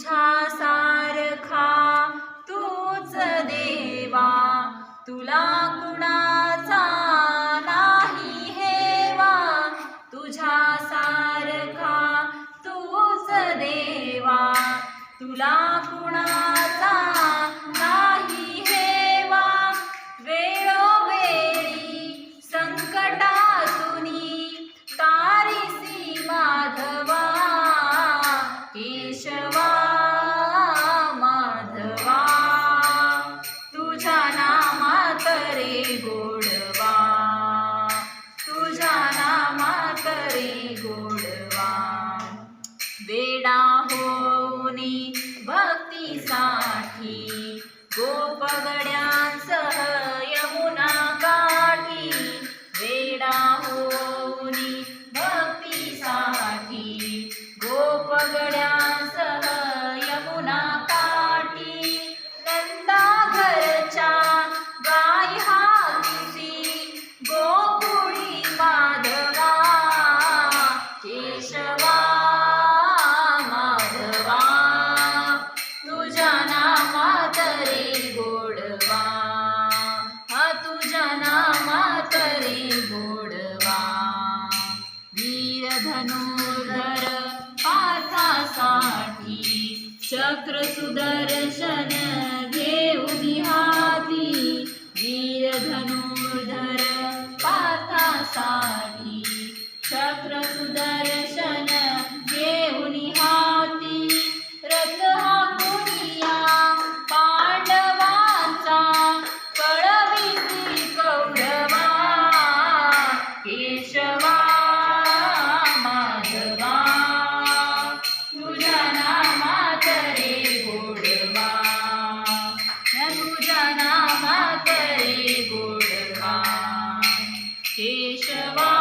तुझ्या सारखा तूच देवा. तुला कुणाचा नाही हेवा. तुझ्या सारखा तूच देवा. तुला कुणाचा नाही हेवा. वेळोवेळी संकटातून तारीसी माधवा. केशवा रे धनुर्धर पाचासाठी चक्र सुदर्शन घेऊन हाती वीर धनुर्धर पाचासाठी चक्र सुदर्शन Shishavam.